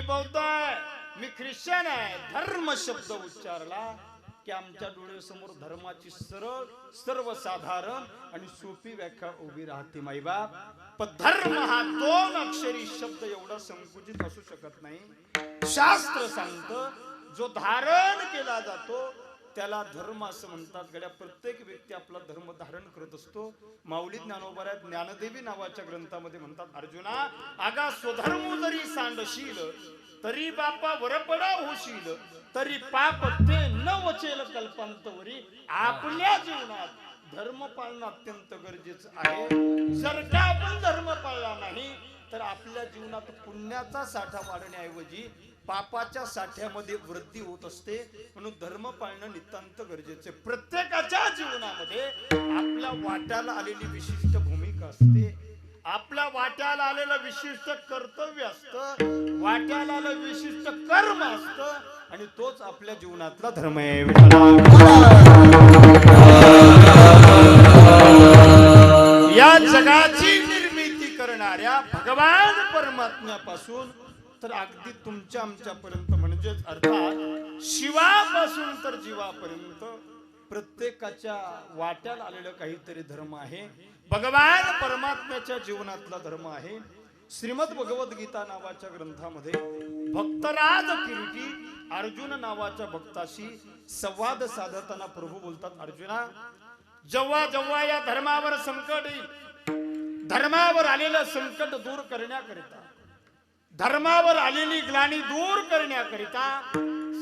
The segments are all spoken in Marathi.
मी बौद्ध आहे मी ख्रिश्चन आहे. धर्म शब्द उच्चारला की आमच्या डोळ्यासमोर धर्माची सरळ सर्वसाधारण आणि सोपी व्याख्या उभी राहते माईबाप पण धर्म हा दोन अक्षरी शब्द एवढा संकुचित असू शकत नाही. शास्त्र सांगत जो धारण केला जातो त्याला धर्म असं म्हणतात. गड्या प्रत्येक व्यक्ती आपला धर्म धारण करत असतो. माऊली ज्ञानोबरात ज्ञानदेवी नावाच्या ग्रंथामध्ये म्हणतात अर्जुना आगा स्वधर्म जरी सांडशील तरी बापा वरपडा होशील तरी पाप ते न वचेल कल्पांतवरी आपल्या जीवनात धर्म पाळणं अत्यंत गरजेचं आहे. जर का आपण धर्म पाळला नाही तर आपल्या जीवनात पुण्याचा साठा वाढण्याऐवजी पापाच्या साठ्यामध्ये वृद्धी होत असते म्हणून धर्म पाळणं नितांत गरजेचे प्रत्येकाच्या जीवनामध्ये आपल्या वाट्याला आलेली विशिष्ट भूमिका असते. आपल्या वाट्याला आलेलं विशिष्ट कर्तव्य असतं वाट्याला आलं विशिष्ट कर्म असतं आणि तोच आपल्या जीवनातला धर्म आहे. या जगाची निर्मिती करणाऱ्या भगवान परमात्म्यापासून तर अगदी तुमच्या आमच्यापर्यंत म्हणजेच अर्थात शिवापासून तर जीवापर्यंत प्रत्येकाच्या वाट्याला आलेलं काहीतरी धर्म आहे. भगवान परमात्म्याच्या जीवनातला धर्म आहे. श्रीमद गीता नावाच्या ग्रंथामध्ये भक्तराज किरीटी अर्जुन नावाच्या भक्ताशी संवाद साधताना प्रभू बोलतात अर्जुना जेव्हा जेव्हा या धर्मावर संकट येईल धर्मावर आलेलं संकट दूर करण्याकरिता धर्मावर आलेली ग्लानी दूर करण्याकरिता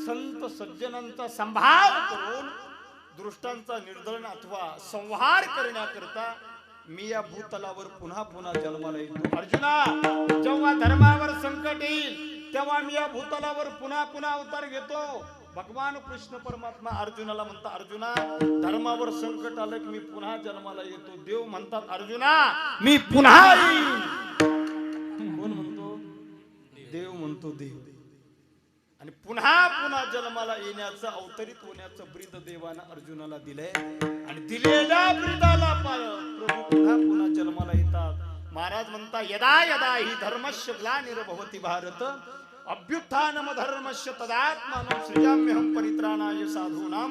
संत सज्जनांचा संभाव करून दृष्टांचा निर्धन अथवा संहार करण्याकरिता मी या भूतलावर पुन्हा पुन्हा जन्माला येतो. अर्जुना जेव्हा धर्मावर संकट येईल तेव्हा मी या भूतलावर पुन्हा पुन्हा अवतार घेतो. भगवान कृष्ण परमात्मा अर्जुनाला म्हणतात अर्जुना धर्मावर संकट आलं की मी पुन्हा जन्माला येतो. देव म्हणतात अर्जुना मी पुन्हा येईल म्हणतो देव. आणि पुन्हा पुन्हा जन्माला येण्याचं अवतरित होण्याचं ब्रीद देवानं अर्जुनाला दिलंय. आणि दिलेल्या ब्रीदाला प्रभू पुन्हा पुन्हा जन्माला येतात. महाराज म्हणता यदा यदा ही धर्मस्य ग्लानिर्भवती भारत अभ्युत्थानम धर्मस्य तदात्मानं सृजाम्यहं परित्राणाय साधूनां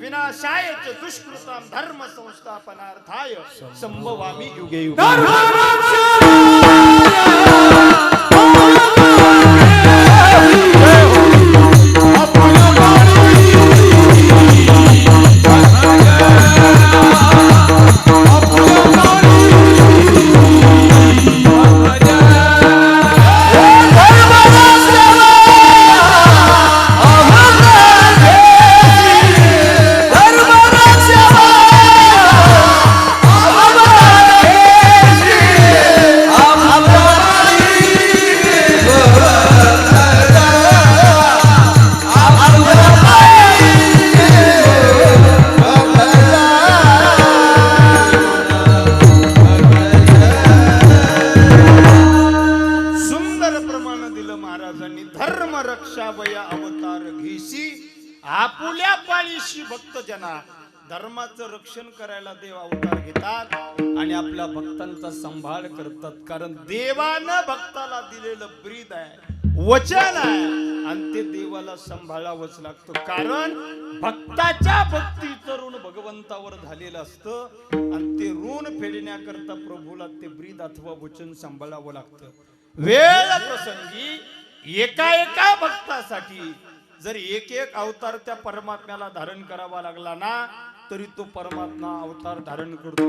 विनाशाय च दुष्कृतां धर्म संस्थापनार्थाय संभवामि युगे युगे. रक्षण करायला देव अवतार घेतात आणि आपल्या भक्तांचा सांभाळ करतात. कारण देवानं भक्ताला दिलेलं ब्रीद आहे वचन आहे आणि ते देवाला सांभाळावंच लागतं. कारण भक्ताच्या भक्तीचं ऋण भगवंतावर झालेलं असतं आणि ते ऋण फेडण्याकरता प्रभूला ते ब्रीद अथवा वचन सांभाळावं लागतं. वेळ प्रसंगी एका एका भक्तासाठी जर एक एक अवतार त्या परमात्म्याला धारण करावा लागला ना तरी तो परमात्मा अवतार धारण करतो.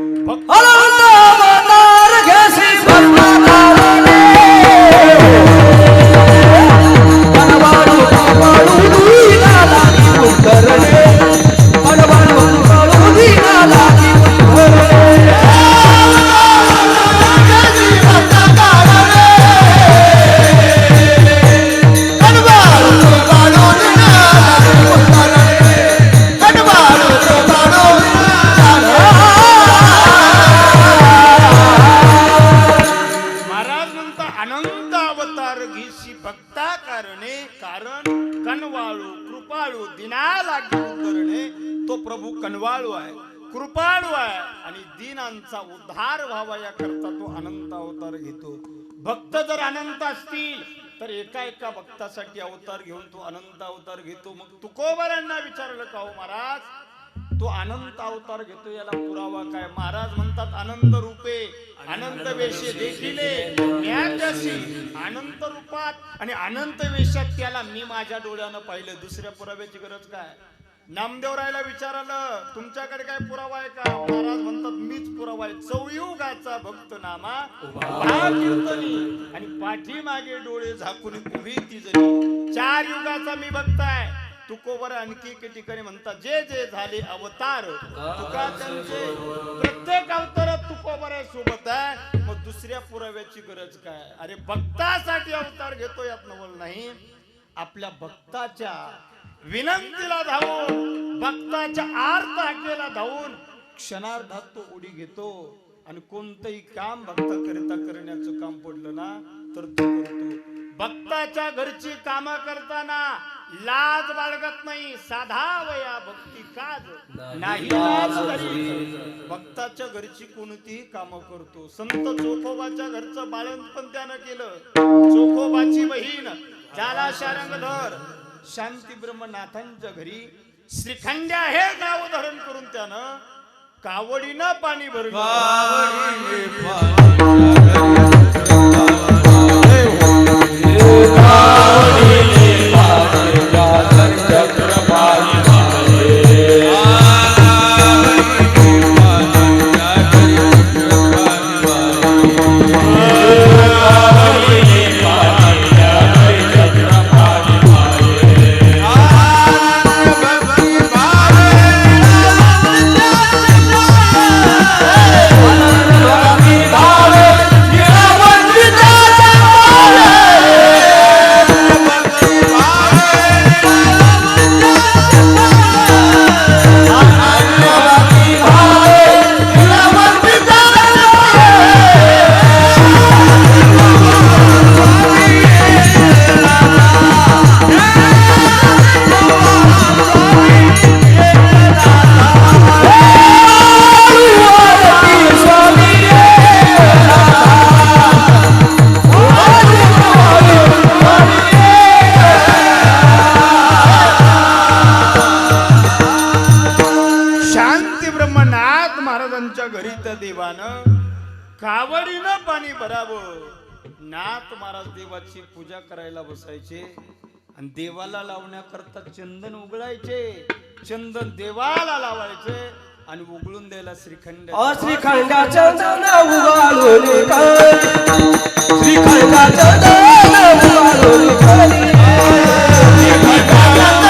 प्रभू कनवाळू आहे कृपाळू आहे आणि दीनांचा उद्धार व्हावा या करता तो अनंत अवतार घेतो. भक्त जर अनंत असतील तर एका एका भक्तासाठी अवतार घेऊन तो अनंत अवतार घेतो. मग तुकोबारांना विचारलं का हो महाराज? तो अनंत अवतार घेतो याला पुरावा काय? महाराज म्हणतात अनंत रूपे अनंत वेशे देखिले अनंत रूपात आणि अनंत वेशात त्याला मी माझ्या डोळ्यानं पाहिलं. दुसऱ्या पुराव्याची गरज काय? नामदेवरायला विचारलं तुमच्याकडे काय पुरावा आहे का? महाराज म्हणतात मीच पुरावा आहे. चौयुगाचा भक्त नामा भा कीर्तनी. आणि पाठीमागे डोळे झाकून उभी ती जरी. चार युगाचा मी भक्त आहे. तुकोबर आणखी एके ठिकाणी म्हणतात जे जे झाले अवतार तुका त्यांचे प्रत्येक अवतारात तुकोबर आहे सोबत आहे. मग दुसऱ्या पुराव्याची गरज काय? अरे भक्तासाठी अवतार घेतो यात नवल नाही. आपल्या भक्ताच्या विनंतीला धावून भक्ताच्या आर्त हाकेला धावून क्षणार्धात तो उडी घेतो आणि कोणतंही काम भक्ताकरिता करण्याचं काम पडलं ना तर तो करतो. भक्ताच्या घरची कामं करताना लाज बाळगत नाही साधा वया भक्ती काज नाही. लाज धरी. भक्ताच्या घरची कोणतीही कामं करतो. संत चोखोबाच्या घरचं बाळंत पण त्यानं केलं. चोखोबाची बहीण जाला शारंगधर. शांती ब्रह्मनाथांच्या घरी श्रीखंड्या हे नाव धारण करून त्यानं कावडीनं पाणी भरलं. आणि देवाला लावण्याकरता चंदन उघडायचे चंदन देवाला लावायचे आणि उघडून द्यायला श्रीखंड श्रीखंडा चंदन उघडून श्रीखंडा चंदन नाव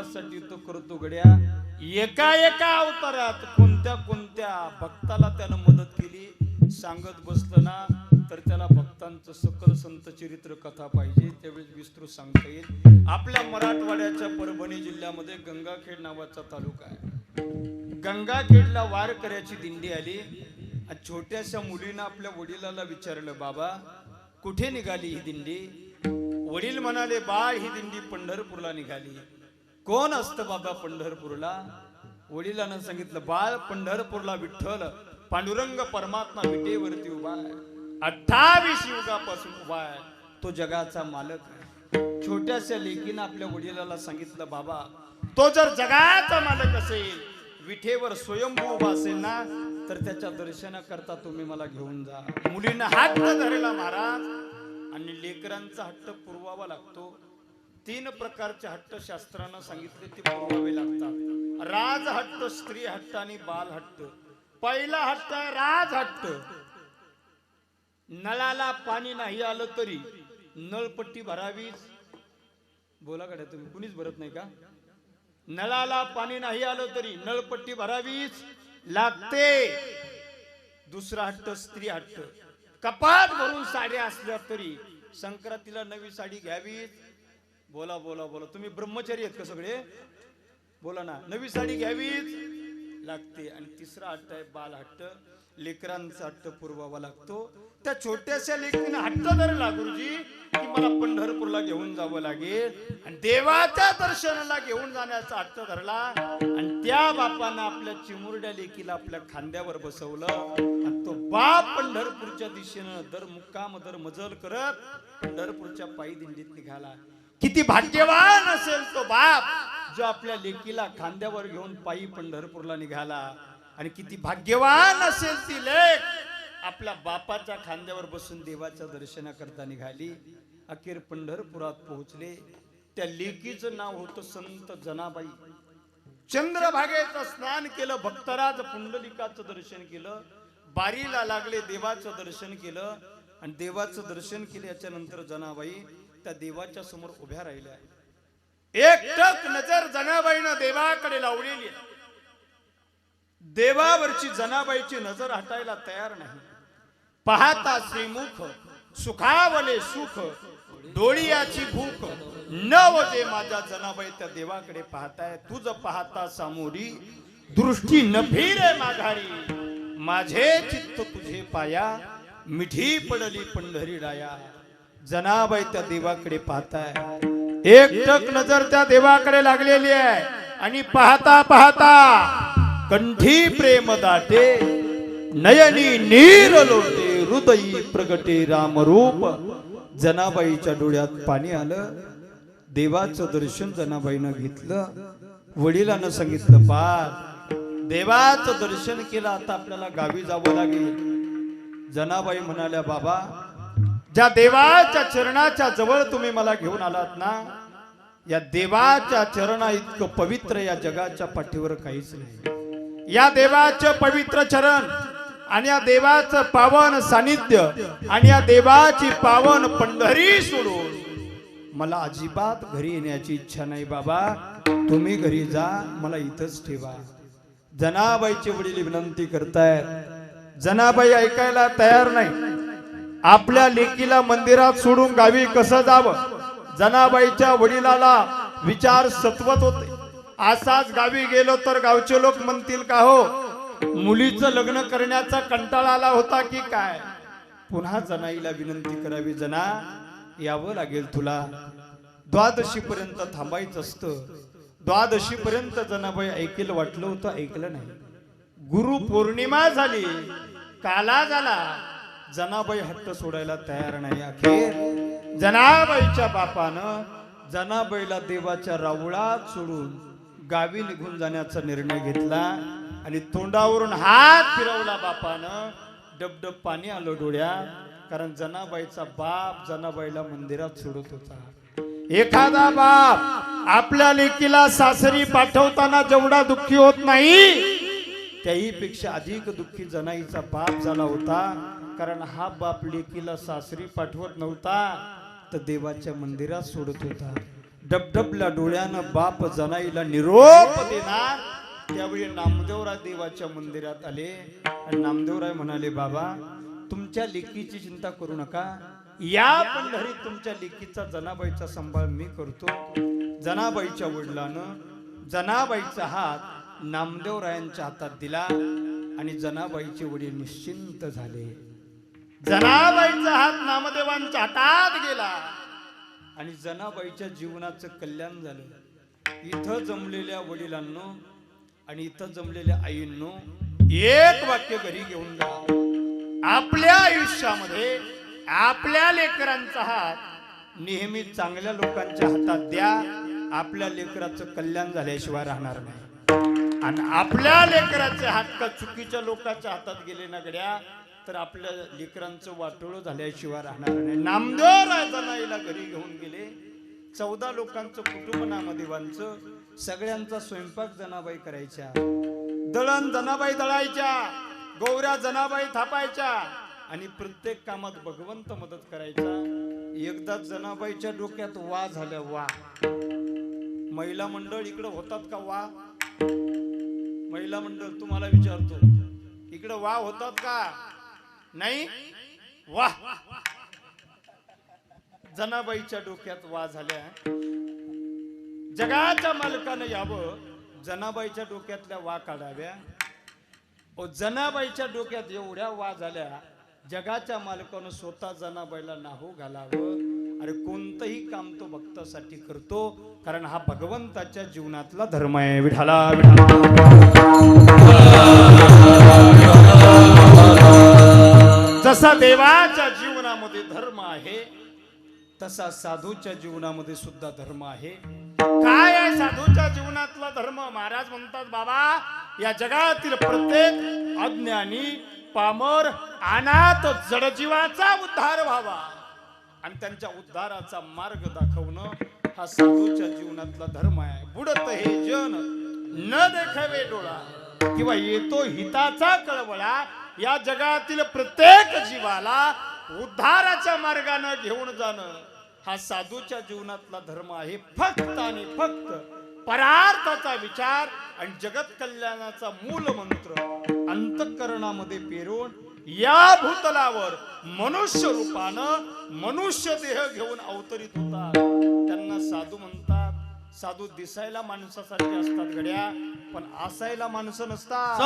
भक्तासाठी तो करतो गड्या. एका एका अवतारात कोणत्या कोणत्या भक्ताला त्यानं मदत केली सांगत बसलं ना तर त्याला भक्तांचं सकल संत चरित्र कथा पाहिजे त्यावेळेस विस्तृत सांगता येईल. आपल्या मराठवाड्याच्या परभणी जिल्ह्यामध्ये गंगाखेड नावाचा तालुका आहे. गंगाखेडला वारकऱ्याची दिंडी आली. छोट्याशा मुलीनं आपल्या वडिलाला विचारलं बाबा कुठे निघाली ही दिंडी? वडील म्हणाले बाळ ही दिंडी पंढरपूरला निघाली. कोण असतं बाबा पंढरपूरला? वडिलांना सांगितलं बाळ पंढरपूरला विठ्ठल पांडुरंग परमात्मा विटेवरती उभा आहे. अठ्ठावीस युगापासून उभा आहे. तो जगाचा मालक आहे. छोट्याशा लेकीनं आपल्या वडिलाला सांगितलं बाबा तो जर जगाचा मालक असेल विठेवर स्वयंभू उभा असेल ना तर त्याच्या दर्शनाकरता तुम्ही मला घेऊन जा. मुलींना हट्ट धरला महाराज आणि लेकरांचा हट्ट पुरवावा लागतो. तीन प्रकारचे हट्ट शास्त्रानं सांगितले ते पुरवावे लागतात. राज हट्ट स्त्री हट्ट आणि बाल हट्ट. पहिला हट्ट आहे राज हट्ट. नळाला पाणी नाही आलं तरी नळपट्टी भरावीच बोला कडे तुम्ही कुणीच भरत नाही का? नळाला पाणी नाही आलं तरी नळपट्टी भरावीच लागते. दुसरा हट्ट स्त्री हट्ट. कपात भरून साड्या असल्या तरी संक्रांतीला नवी साडी घ्यावीच बोला बोला बोला. तुम्ही ब्रह्मचारी आहेत का सगळे? बोला ना. नवी साडी घ्यावीच लागते. आणि तिसरा हट्ट आहे बाल हट्ट. लेकरांचा हट्ट पुरवावा लागतो. त्या छोट्याशा लेकीने हट्ट धरला गुरुजी की मला पंढरपूरला घेऊन जावं लागेल. आणि देवाच्या दर्शनाला घेऊन जाण्याचा हट्ट धरला आणि त्या बापानं आपल्या चिमुरड्या लेकीला आपल्या खांद्यावर बसवलं. आणि तो बाप पंढरपूरच्या दिशेनं दर मुक्काम दर मजल करत पंढरपूरच्या पायी दिंडीत निघाला. किती भाग्यवान असेल तो बाप. जो आपल्या लेकीला खांद्यावर घेऊन पायी पंढरपूरला निघाला आणि किती भाग्यवान असेल ती लेख आपल्या बापाच्या खांद्यावर बसून देवाच्या दर्शनाकरता निघाली. अखेर पंढरपुरात पोहोचले. त्या लेकीचं नाव होतं संत जनाबाई. चंद्रभागेचं स्नान केलं भक्तराज पुंडलिकाचं दर्शन केलं बारीला लागले देवाचं दर्शन केलं. आणि देवाचं दर्शन केल्याच्यानंतर जनाबाई त्या देवाच्या समोर उभ्या राहिल्या. एक टक नजर जनाबाईनं देवाकडे लावलेली आहे. देवावरची जनाबाईची नजर हटायला तयार नाही. पाहता श्रीमुख सुखावले सुख डोळियाची भूक. नव जे माझ्या जनाबाई त्या देवाकडे पाहताय. तुझ पाहता सामोरी दृष्टी न फिरे माघारी. माझे चित्त तुझे पाया मिठी पडली पंढरी राया जनाबाई त्या देवाकडे पाहताय. एक टक नजर त्या देवाकडे लागलेली आहे. आणि पाहता पाहता कंठी प्रेम दाटे नयनी नीर लोटे हृदयी प्रगटे रामरूप. जनाबाईच्या डोळ्यात पाणी आलं. देवाचं दर्शन जनाबाईनं घेतलं. वडिलांना सांगितलं बा देवाचं दर्शन केलं आता आपल्याला गावी जावं लागेल. जनाबाई म्हणाल्या बाबा ज्या देवाच्या चरणाच्या जवळ तुम्ही मला घेऊन आलात ना या देवाच्या चरणा इतकं पवित्र या जगाच्या पाठीवर काहीच नाही. या देवाचं पवित्र चरण आणि या देवाचं पावन सानिध्य आणि या देवाची पावन पंढरी सोडून मला अजिबात घरी येण्याची इच्छा नाही बाबा. तुम्ही घरी जा मला इथंच ठेवा. जनाबाईचे वडील विनंती करतायत जनाबाई ऐकायला तयार नाही. आपल्या लेकीला मंदिरात सोडून गावी कसं जावं? जनाबाईच्या वडिलाला विचार सत्वत होते. असाच गावी गेलो तर गावचे लोक म्हणतील का हो? मुलीचं लग्न करण्याचा कंटाळा आला होता की काय? पुन्हा जनाईला विनंती करावी जना यावं लागेल तुला. द्वादशी पर्यंत थांबायचं असतं. द्वादशी पर्यंत जनाबाई ऐकेल वाटलं होतं ऐकलं नाही. गुरु पौर्णिमा झाली. काला झाला. जनाबाई हट्ट सोडायला तयार नाही अखेर. जनाबाईच्या बापानं जनाबाईला देवाच्या रावळात सोडून गावी निघून जाण्याचा निर्णय घेतला आणि तोंडावरून हात फिरवला बापानं. डबडब पाणी आलं डोळ्यात कारण जनाबाईचा बाप जनाबाईला मंदिरात सोडत होता. एखादा बाप आपल्या लेकीला सासरी पाठवताना जेवढा दुःखी होत नाही त्याहीपेक्षा अधिक दुःखी जनाईचा बाप झाला होता. कारण हा बाप लेकीला सासरी पाठवत नव्हता तर देवाच्या मंदिरात सोडत होता. डबडबल्या डोळ्यानं बाप जनाईला निरोप देणार. त्यावेळी नामदेवराय देवाच्या मंदिरात आले. आणि नामदेवराय म्हणाले बाबा तुमच्या लेकीची चिंता करू नका. या पंढरीत तुमच्या लेकीचा जनाबाईचा सांभाळ मी करतो. जनाबाईच्या वडिलानं जनाबाईचा हात नामदेवरायांच्या हातात दिला आणि जनाबाईचे वडील निश्चिंत झाले. जनाबाईचा हात नामदेवांच्या हातात गेला. आणि जनाबाईच्या जीवनाचं कल्याण झालं. इथं जमलेल्या वडिलांनो आणि इथं जमलेल्या आईंनो एक वाक्य घरी घेऊन जा. आपल्या आयुष्यामध्ये आपल्या लेकरांचा हात नेहमी चांगल्या लोकांच्या हातात द्या. आपल्या लेकराचं कल्याण झाल्याशिवाय राहणार नाही. आणि आपल्या लेकराचे हक्क चुकीच्या लोकांच्या हातात गेले ना गड्या तर आपल्या लेकरांचं वाटोळ झाल्याशिवाय राहणार नाही. नामदेव राजनाईला घरी घेऊन गेले. चौदा लोकांचं कुटुंब नामदेवांचं सगळ्यांचा स्वयंपाक जनाबाई करायच्या. दळण जनाबाई दळायच्या गौऱ्या जनाबाई थापायच्या आणि प्रत्येक कामात भगवंत मदत करायचा. एकदा जनाबाईच्या डोक्यात वा झाल्या वा. महिला मंडळ इकडं होतात का वा? महिला मंडळ तुम्हाला विचारतो इकडे वा होतात का? नाही? वा. जनाबाईच्या डोक्यात वा झाल्या. जगाच्या मालकानं यावं जनाबाईच्या डोक्यातल्या वा काढाव्या. ओ जनाबाईच्या डोक्यात एवढ्या वा झाल्या जगाच्या मालकानं स्वतः जनाबाईला नाहू घालावं. अरे कोणतंही काम तो भक्तासाठी करतो कारण हा भगवंताच्या जीवनातला धर्म आहे. विठाला विठाला जसा देवाच्या जीवनामध्ये धर्म आहे तसा साधूच्या जीवनामध्ये सुद्धा धर्म आहे. काय आहे साधूच्या जीवनातला धर्म? महाराज म्हणतात बाबा या जगातील प्रत्येक अज्ञानी पामर अनाथ जडजीवाचा उद्धार व्हावा. आणि त्यांच्या उद्धाराचा मार्ग दाखवणं हा साधूच्या जीवनातला धर्म आहे. बुडत हे जन न देखावे डोळा किंवा येतो हिताचा कळवळा या जगातील प्रत्येक जीवाला उद्धाराच्या मार्गानं घेऊन जाणं हा साधूच्या जीवनातला धर्म आहे. फक्त आणि फक्त परार्थाचा विचार आणि जगत कल्याणाचा मूल मंत्र अंतकरणामध्ये पेरून या भूतलावर मनुष्य रूपानं मनुष्य देह घेऊन अवतरित होतात. त्यांना साधू म्हणतात साधू दिसायला माणसासारखे असतात गड्या पण असायला माणसं नसतात.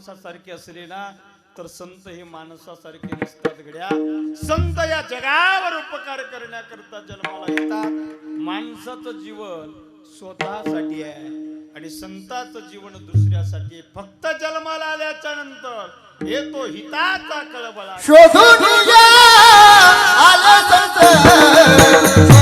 माणसासारखे असले ना तर संत हे माणसासारखे नसतात गड्या. संत या जगावर उपकार करण्याकरता जन्माला येतात. माणसाचं जीवन स्वतःसाठी आहे आणि संताचं जीवन दुसऱ्यासाठी आहे. फक्त जन्माला आल्याच्यानंतर येतो हिताचा कळबळा शोधून आला संत.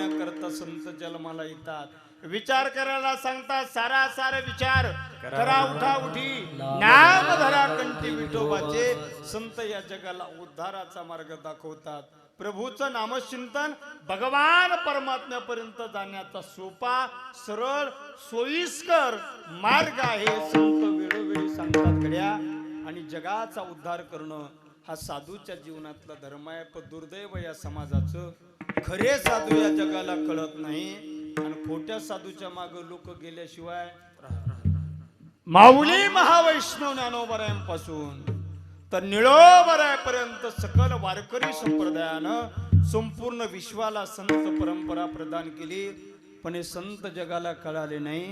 मार्ग संत जन्माला येतात. विचार करायला सांगतात सारा सारे विचार. करा उठा उठी. नाम धरा कंठी विठोबाचे. संत या जगाला उद्धाराचा मार्ग दाखवतात. प्रभूचं नामचिंतन भगवान परमात्म्यापर्यंत जाण्याचा सोपा सरळ सोयीस्कर मार्ग आहे संत वेळोवेळी सांगतात घड्या. आणि जगाचा उद्धार करणं हा साधूच्या जीवनातला धर्म आहे. पण दुर्दैव या समाजाचं खरे साधू या जगाला कळत नाही. आणि खोट्या साधूच्या माग लोक गेल्याशिवाय माऊली महावैष्णव ज्ञानोबरायांपासून तर निळोबरायपर्यंत सकल वारकरी संप्रदायानं संपूर्ण विश्वाला संत परंपरा प्रदान केली. पण हे संत जगाला कळाले नाही.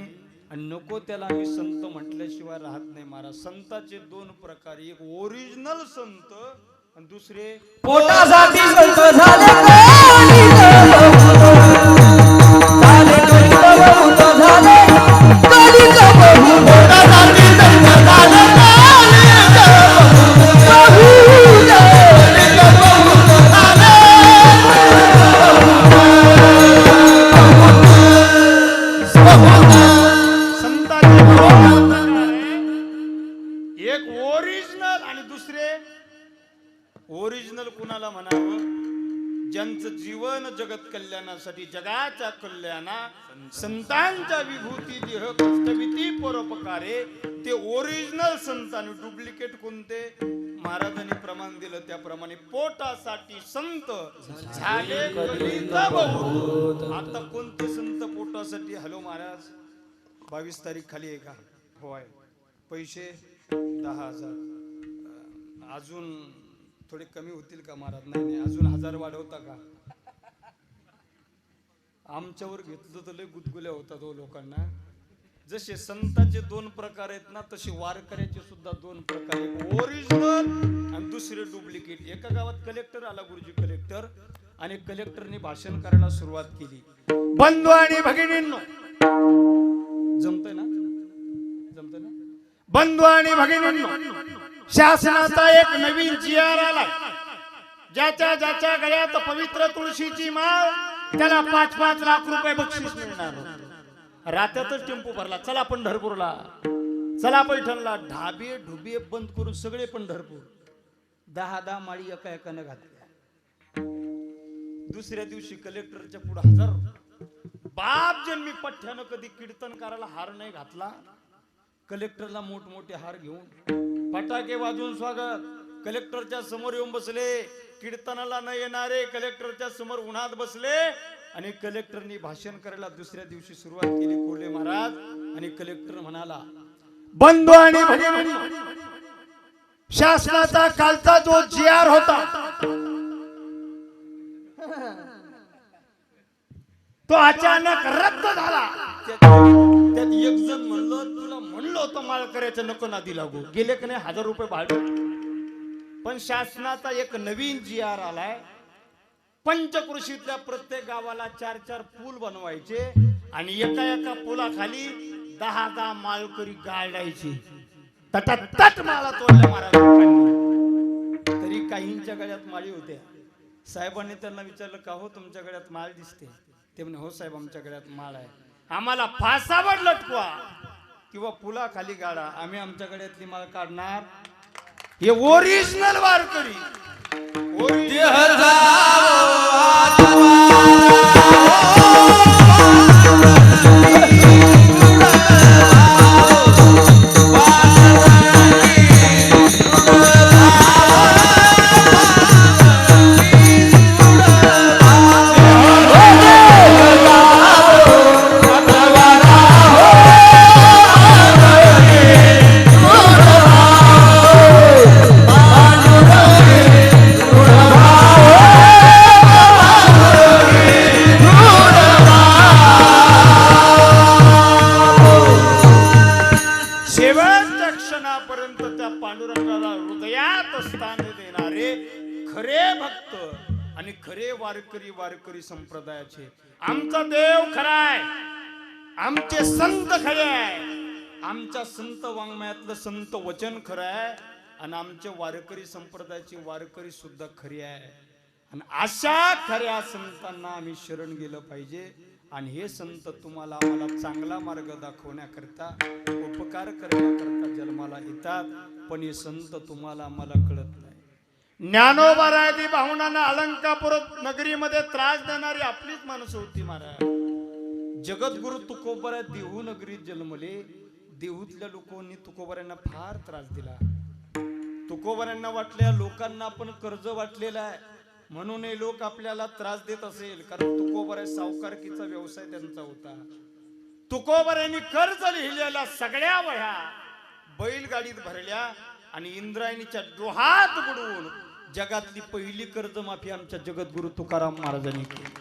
आणि नको त्याला आम्ही संत म्हटल्याशिवाय राहत नाही महाराज. संताचे दोन प्रकार एक ओरिजिनल संत आणि दुसरे पोटासाठी संत कल्याणा संतांच्या विभूती देह कष्टविती परोपकारे ते ओरिजिनल संत आणि डुप्लिकेट कोणते? महाराजांनी प्रमाण दिलं त्याप्रमाणे पोटासाठी संत झाले आता कोणते संत पोटासाठी? हॅलो महाराज बावीस तारीख खाली आहे का? हो आहे. पैसे दहा हजार. अजून थोडे कमी होतील का महाराज? नाही नाही अजून हजार वाढवता का? आमच्यावर घेतलं तर लय गुदगुल्या होतात हो लोकांना. जसे संताचे दोन प्रकार आहेत ना तसे वारकऱ्याचे सुद्धा दोन प्रकार आहेत. ओरिजिनल आणि दुसरे डुप्लिकेट एका गावात कलेक्टर आला गुरुजी कलेक्टर आणि कलेक्टरने भाषण करायला सुरुवात केली. बंधू आणि भगिनींनो जमतंय ना? जमतय ना? बंधू आणि भगिनींनो शासनाचा एक नवीन जी आर आला ज्याच्या ज्याच्या गळ्यात पवित्र तुळशीची माळ त्याला पाच पाच लाख रुपये बक्षीस मिळणार. रात्यातच टेम्पो भरला. चला पंढरपूरला चला पैठणला. ढाबे ढुबे बंद करून सगळे पंढरपूर दहा दहा माळी एका एकाने घातल्या. दुसऱ्या दिवशी कलेक्टरच्या पुढे हजार. बाप जन्मी पठ्यानं कधी कीर्तन करायला हार नाही घातला. कलेक्टरला मोठमोठे हार घेऊन. फटाके वाजवून स्वागत. कलेक्टरच्या समोर येऊन बसले. कीर्तनाला न येणारे कलेक्टरच्या समोर उन्हात बसले. आणि कलेक्टरनी भाषण करायला दुसऱ्या दिवशी सुरुवात केली कोल्हे महाराज. आणि कलेक्टर म्हणाला बंधू आणि भगिनी शासनाचा कालचा जो जी आर होता तो अचानक रद्द झाला. त्यात एक जण म्हणलं तुला म्हणलं होतं माळकऱ्याच्या नको नादी लागू. गेले की नाही हजार रुपये भाडे? पण शासनाचा एक नवीन जी आर आलाय पंचकृषीतल्या प्रत्येक गावाला चार चार पूल बनवायचे आणि एका एका पुलाखाली दहा दहा माळकरी गाळायची. तटातट माळा तोडल्या महाराज तरी काहींच्या गळ्यात माळी होत्या. साहेबांनी त्यांना विचारलं का हो तुमच्या गळ्यात माळ दिसते? ते म्हणे हो साहेब आमच्या गळ्यात माळ आहे. आम्हाला फासावर लटकवा किंवा पुलाखाली गाळा. गाडा आम्ही आमच्या गळ्यातली माळ काढणार हे ओरिजिनल वारकरी Original. संत वचन खरं आहे आणि आमच्या वारकरी संप्रदायाची वारकरी सुद्धा खरी आहे. आणि अशा खऱ्या संतांना आम्ही शरण गेलं पाहिजे. आणि हे संत तुम्हाला आम्हाला चांगला मार्ग दाखवण्याकरता उपकार करण्याकरता जन्माला येतात. पण हे संत तुम्हाला आम्हाला कळत नाही. ज्ञानोबा रायदी भावनांना अलंकापूर नगरीमध्ये त्रास देणारी आपलीच माणसं होती महाराज. जगद्गुरु तुकोबरा देहू नगरीत जन्मले. देहूतल्या लोकांनी तुकोबऱ्यांना फार त्रास दिला. तुकोबऱ्यांना वाटल्या लोकांना आपण कर्ज वाटलेलं आहे. म्हणून हे लोक आपल्याला त्रास देत असेल कारण तुकोबर सावकारकीचा व्यवसाय त्यांचा होता. तुकोबर यांनी कर्ज लिहिलेल्या सगळ्या वह्या बैलगाडीत भरल्या आणि इंद्रायणीच्या डोहात बुडवून जगातली पहिली कर्जमाफी आमच्या जगद्गुरु तुकाराम महाराजांनी केली.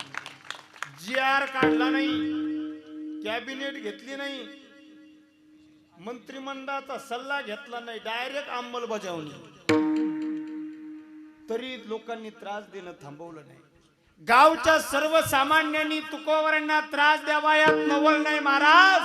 जी आर काढला नाही कॅबिनेट घेतली नाही मंत्रिमंडळाचा सल्ला घेतला नाही डायरेक्ट अंमलबजावणी. तरी लोकांनी त्रास देणं थांबवलं नाही. गावच्या सर्वसामान्यांनी तुकोवरांना त्रास द्यावा यात नवल नाही महाराज.